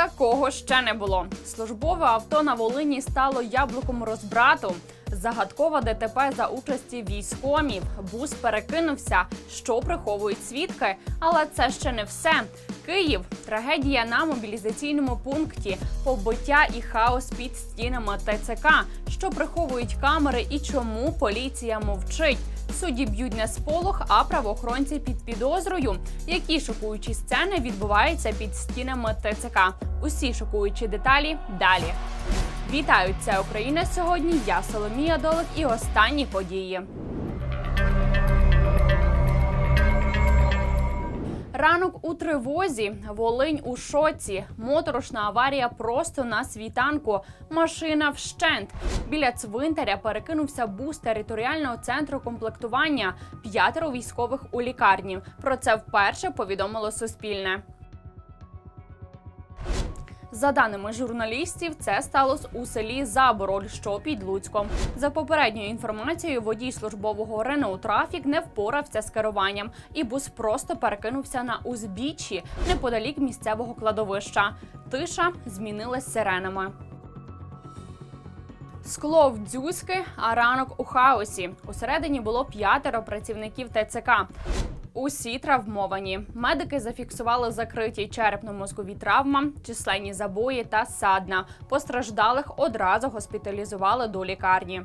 Такого ще не було. Службове авто на Волині стало яблуком розбрату. Загадкова ДТП за участі військомів. Бус перекинувся, що приховують свідки. Але це ще не все. Київ трагедія на мобілізаційному пункті, побиття і хаос під стінами ТЦК. Що приховують камери і чому поліція мовчить? Судді б'ють на сполох, а правоохоронці під підозрою. Які шокуючі сцени відбуваються під стінами ТЦК? Усі шокуючі деталі далі. Вітаю, це Україна сьогодні. Я Соломія Долик і останні події. Ранок у тривозі, Волинь у шоці. Моторошна аварія просто на світанку. Машина вщент. Біля цвинтаря перекинувся бус територіального центру комплектування. П'ятеро військових у лікарні. Про це вперше повідомило Суспільне. За даними журналістів, це сталося у селі Забороль, що під Луцьком. За попередньою інформацією, водій службового Рено Трафік не впорався з керуваннм, і бус просто перекинувся на узбіччі неподалік місцевого кладовища. Тиша змінилась сиренами. Скло в дзюзьки, а ранок у хаосі. Усередині було п'ятеро працівників ТЦК. Усі травмовані. Медики зафіксували закриті черепно-мозкові травма, численні забої та садна. Постраждалих одразу госпіталізували до лікарні.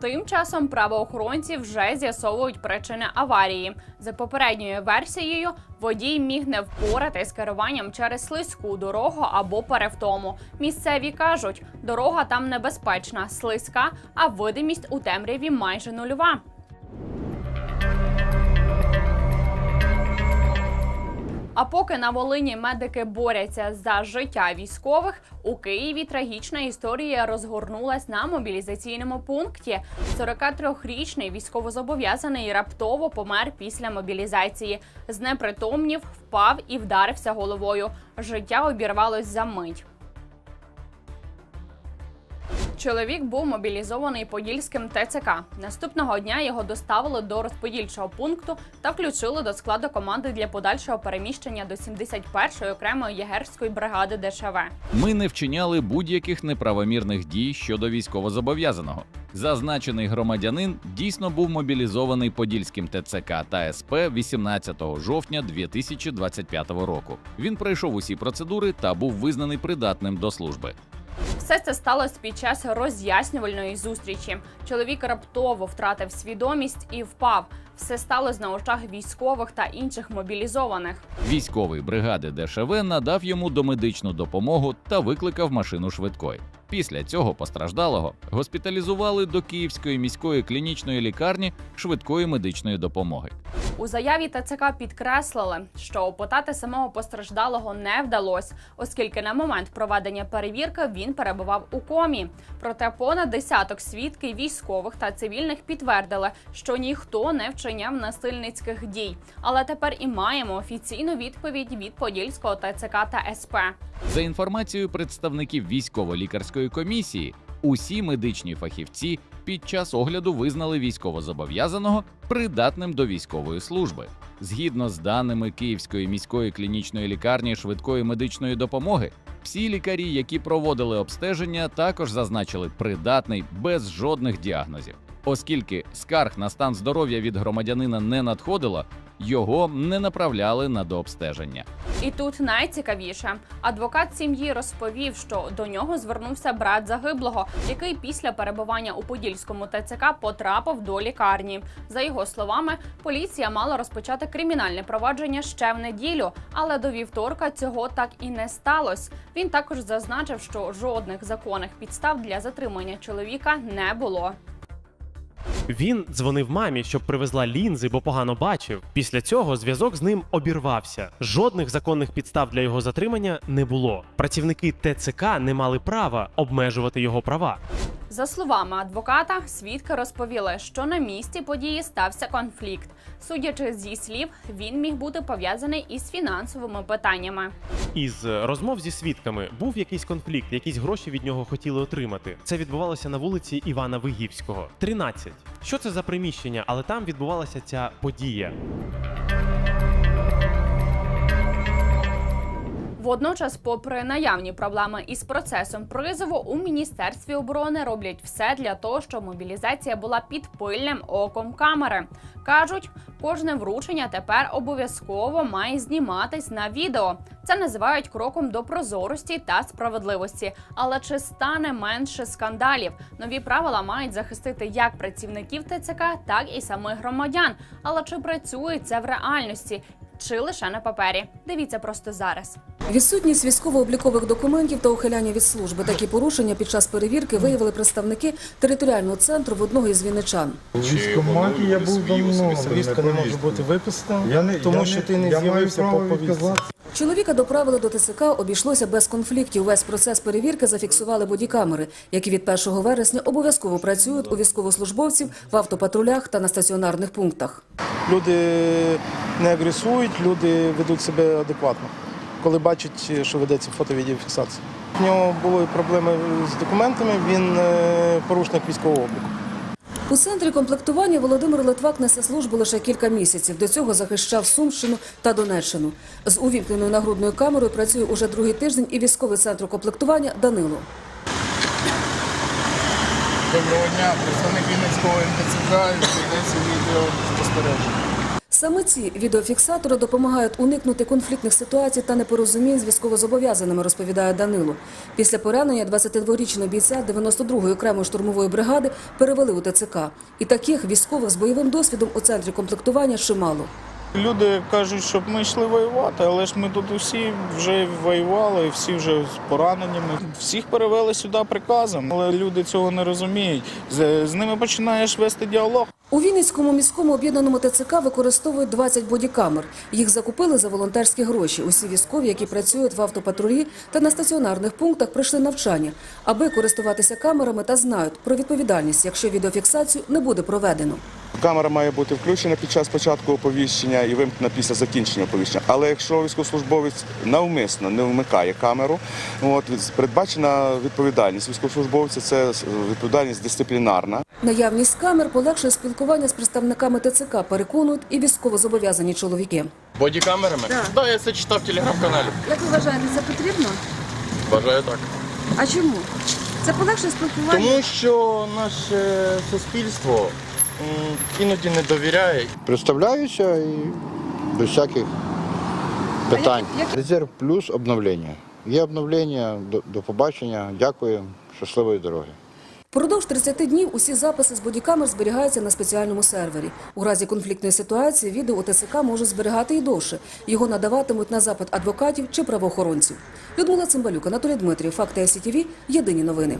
Тим часом правоохоронці вже з'ясовують причини аварії. За попередньою версією, водій міг не впоратись з керуванням через слизьку дорогу або перевтому. Місцеві кажуть, дорога там небезпечна, слизька, а видимість у темряві майже нульова. А поки на Волині медики борються за життя військових, у Києві трагічна історія розгорнулась на мобілізаційному пункті. 43-річний військовозобов'язаний раптово помер після мобілізації. Знепритомнів, впав і вдарився головою. Життя обірвалось за мить. Чоловік був мобілізований подільським ТЦК. Наступного дня його доставили до розподільчого пункту та включили до складу команди для подальшого переміщення до 71-ї окремої єгерської бригади ДШВ. Ми не вчиняли будь-яких неправомірних дій щодо військовозобов'язаного. Зазначений громадянин дійсно був мобілізований Подільським ТЦК та СП 18 жовтня 2025 року. Він пройшов усі процедури та був визнаний придатним до служби. Все це сталося під час роз'яснювальної зустрічі. Чоловік раптово втратив свідомість і впав. Все сталося на очах військових та інших мобілізованих. Військовий бригади ДШВ надав йому домедичну допомогу та викликав машину швидкої. Після цього постраждалого госпіталізували до Київської міської клінічної лікарні швидкої медичної допомоги. У заяві ТЦК підкреслили, що опитати самого постраждалого не вдалося, оскільки на момент проведення перевірки він перебував у комі. Проте понад десяток свідків військових та цивільних підтвердили, що ніхто не вчиняв насильницьких дій. Але тепер і маємо офіційну відповідь від Подільського ТЦК та СП. За інформацією представників військово-лікарської комісії, усі медичні фахівці під час огляду визнали військовозобов'язаного придатним до військової служби. Згідно з даними Київської міської клінічної лікарні швидкої медичної допомоги, всі лікарі, які проводили обстеження, також зазначили придатний без жодних діагнозів. Оскільки скарг на стан здоров'я від громадянина не надходило, його не направляли на дообстеження. І тут найцікавіше. Адвокат сім'ї розповів, що до нього звернувся брат загиблого, який після перебування у Подільському ТЦК потрапив до лікарні. За його словами, поліція мала розпочати кримінальне провадження ще в неділю, але до вівторка цього так і не сталося. Він також зазначив, що жодних законних підстав для затримання чоловіка не було. Він дзвонив мамі, щоб привезла лінзи, бо погано бачив. Після цього зв'язок з ним обірвався. Жодних законних підстав для його затримання не було. Працівники ТЦК не мали права обмежувати його права. За словами адвоката, свідки розповіли, що на місці події стався конфлікт. Судячи зі слів, він міг бути пов'язаний із фінансовими питаннями. Із розмов зі свідками був якийсь конфлікт, якісь гроші від нього хотіли отримати. Це відбувалося на вулиці Івана Вигівського, 13. Що це за приміщення, але там відбувалася ця подія. Водночас, попри наявні проблеми із процесом призову, у міністерстві оборони роблять все для того, щоб мобілізація була під пильним оком камери. кажуть, кожне вручення тепер обов'язково має зніматись на відео. Це називають кроком до прозорості та справедливості. Але чи стане менше скандалів? Нові правила мають захистити як працівників ТЦК, так і самих громадян. Але чи працює це в реальності? Чи лише на папері? Дивіться просто зараз. Відсутність військово-облікових документів та ухиляння від служби. Такі порушення під час перевірки виявили представники територіального центру в одного із вінничан. У військкоматі я був давно. Повістка не може бути виписана, Я не, тому що ти не з'явився по повістці. Чоловіка доправили до ТСК, обійшлося без конфліктів. Весь процес перевірки зафіксували бодікамери, які від 1 вересня обов'язково працюють у військовослужбовців в автопатрулях та на стаціонарних пунктах. Люди не агресують, люди ведуть себе адекватно, коли бачать, що ведеться фото-відеофіксація. У нього були проблеми з документами, він е, порушник військового обліку. У центрі комплектування Володимир Литвак несе службу лише кілька місяців. До цього захищав Сумщину та Донеччину. З увімкненою нагрудною камерою працює уже другий тиждень і військовий центр комплектування Данило. Доброго дня, представник Вінницького МТЦК, відео спостереження. Саме ці відеофіксатори допомагають уникнути конфліктних ситуацій та непорозумінь з військовозобов'язаними, розповідає Данило. Після поранення 22-річного бійця 92-ї окремої штурмової бригади перевели у ТЦК. І таких військових з бойовим досвідом у центрі комплектування чимало. Люди кажуть, щоб ми йшли воювати, але ж ми тут усі вже воювали, всі вже з пораненнями. Всіх перевели сюди приказом, але люди цього не розуміють. З, з ними починаєш вести діалог. У Вінницькому міському об'єднаному ТЦК використовують 20 бодікамер. Їх закупили за волонтерські гроші. Усі військові, які працюють в автопатрулі та на стаціонарних пунктах, пройшли навчання, аби користуватися камерами та знають про відповідальність, якщо відеофіксацію не буде проведено. Камера має бути включена під час початку оповіщення і вимкнена після закінчення оповіщення. Але якщо військовослужбовець навмисно не вмикає камеру, от передбачена відповідальність військовослужбовця це відповідальність дисциплінарна. Наявність камер полегшує спілкування з представниками ТЦК, переконують і військовозобов'язані чоловіки. Бодікамерами? Так, да, я це читав в телеграм-каналі. Як ви вважаєте, це потрібно? Бажаю так. А чому? Це полегшує спілкування. Тому що наше суспільство іноді не довіряє Представляюся і без всяких питань. як- як- Резерв плюс обновлення. Є обновлення, до, до побачення, дякую, щасливої дороги. Продовж 30 днів усі записи з бодікамер зберігаються на спеціальному сервері. У разі конфліктної ситуації відео у ТСК можуть зберігати і довше. Його надаватимуть на запит адвокатів чи правоохоронців. Людмила Цимбалюк, Анатолій Дмитрів, Факти СІТВ, Єдині новини.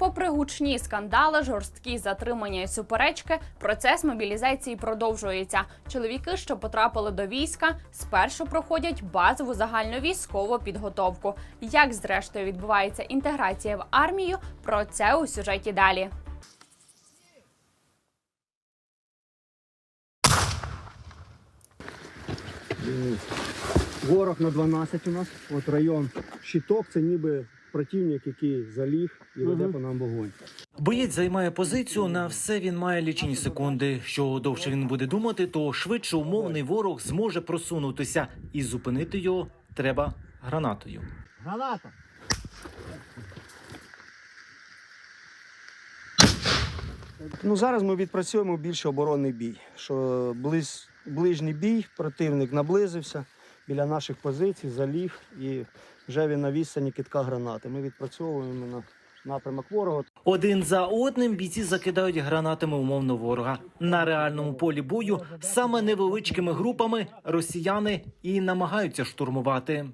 Попри гучні скандали, жорсткі затримання і суперечки, процес мобілізації продовжується. Чоловіки, що потрапили до війська, спершу проходять базову загальну військову підготовку. Як зрештою відбувається інтеграція в армію? Про це у сюжеті далі. Ворог на 12 у нас. От район щиток, це ніби противник, який заліг і веде по нам вогонь. Боєць займає позицію. На все він має лічені секунди. Що довше він буде думати, то швидше умовний ворог зможе просунутися і зупинити його треба гранатою. Граната! Ну, зараз ми відпрацюємо більше оборонний бій. Що близ, ближній бій, противник наблизився біля наших позицій, заліг і вже він китка гранати. Ми відпрацьовуємо на напрямок ворога. Один за одним бійці закидають гранатами умовно ворога на реальному полі бою. Саме невеличкими групами росіяни і намагаються штурмувати.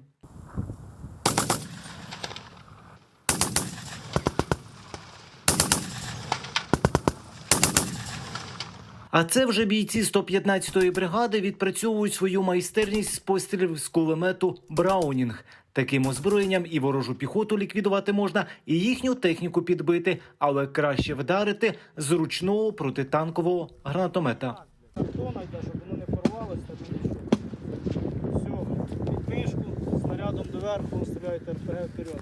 А це вже бійці 115-ї бригади відпрацьовують свою майстерність з пострілів з кулемету Браунінг. Таким озброєнням і ворожу піхоту ліквідувати можна, і їхню техніку підбити, але краще вдарити з ручного протитанкового гранатомета. Картона йде, щоб воно не порвалося, Все, підмишку, снарядом доверху, стріляйте РПГ вперед.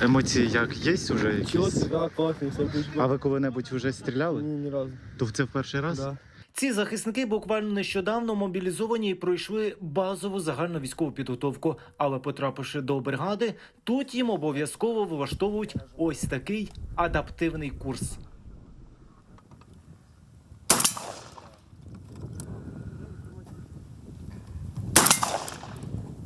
Емоції як є вже якісь? да, класний, все А ви коли-небудь вже стріляли? Ні, ні разу. То це в перший раз? Да. Ці захисники буквально нещодавно мобілізовані і пройшли базову загальну військову підготовку. Але потрапивши до бригади, тут їм обов'язково влаштовують ось такий адаптивний курс.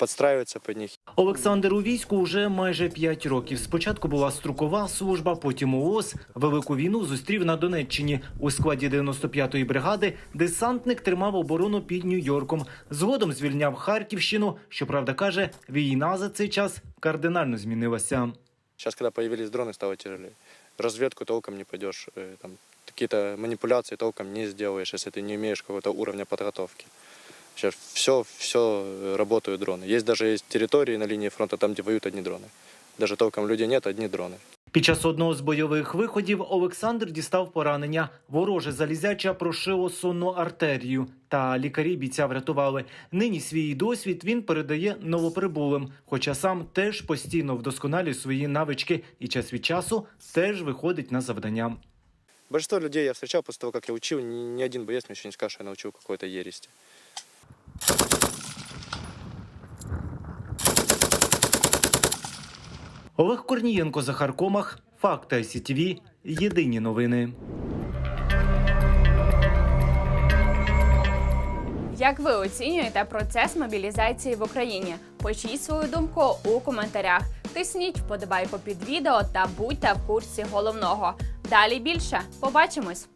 подстраиваться под них. Олександр у війську вже майже 5 років. Спочатку була строкова служба, потім ООС. Велику війну зустрів на Донеччині. У складі 95-ї бригади десантник тримав оборону під Нью-Йорком. Згодом звільняв Харківщину. Щоправда, каже, війна за цей час кардинально змінилася. Сейчас, когда появились дроны, стало тяжелее. Разведку толком не пойдешь, э, там, какие-то манипуляции толком не сделаешь, если ты не имеешь какого-то уровня подготовки. Сейчас все, все работают дроны. Есть даже есть территории на линии фронта, там, где воюют одни дроны. Даже толком людей нет, одни дроны. Під час одного з бойових виходів Олександр дістав поранення. Вороже залізяча прошило сонну артерію. Та лікарі бійця врятували. Нині свій досвід він передає новоприбулим, хоча сам теж постійно вдосконалює свої навички і час від часу теж виходить на завдання. Большинство людей я встречал после того, как я учил, ни, ни один боец мне еще не скажет, что я научил какой-то ерести. Олег Корнієнко, Захар Комах, Факти СІТВ, Єдині новини. Як ви оцінюєте процес мобілізації в Україні? Пишіть свою думку у коментарях. Тисніть вподобайку під відео та будьте в курсі головного. Далі більше. Побачимось!